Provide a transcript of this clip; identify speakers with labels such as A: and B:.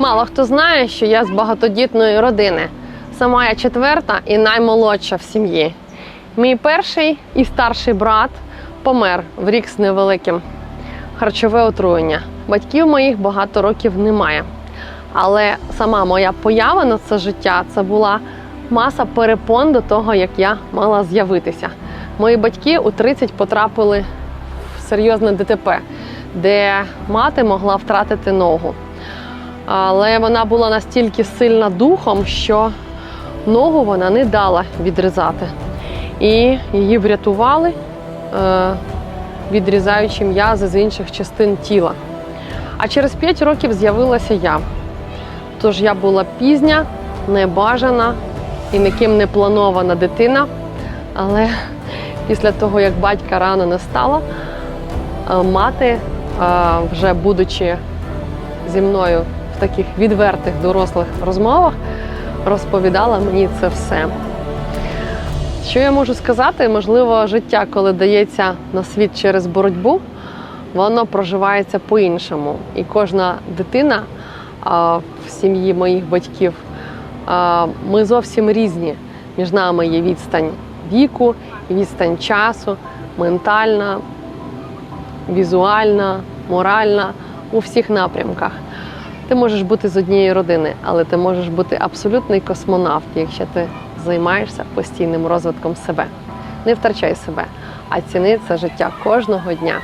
A: Мало хто знає, що я з багатодітної родини. Сама я четверта і наймолодша в сім'ї. Мій перший і старший брат помер в рік з невеликим. Харчове отруєння. Батьків моїх багато років немає. Але сама моя поява на це життя це була маса перепон до того, як я мала з'явитися. Мої батьки у 30 потрапили в серйозне ДТП, де мати могла втратити ногу. Але вона була настільки сильна духом, що ногу вона не дала відрізати. І її врятували, е, відрізаючи м'язи з інших частин тіла. А через 5 років з'явилася я. Тож я була пізня, небажана і ніким не планована дитина. Але після того, як батька рано не стало, е, мати, е, вже будучи зі мною таких відвертих дорослих розмовах, розповідала мені це все. Що я можу сказати? Можливо, життя, коли дається на світ через боротьбу, воно проживається по-іншому. І кожна дитина а, в сім'ї моїх батьків, а, ми зовсім різні. Між нами є відстань віку, відстань часу, ментальна, візуальна, моральна у всіх напрямках. Ти можеш бути з однієї родини, але ти можеш бути абсолютний космонавт, якщо ти займаєшся постійним розвитком себе. Не втрачай себе, а ціни це життя кожного дня.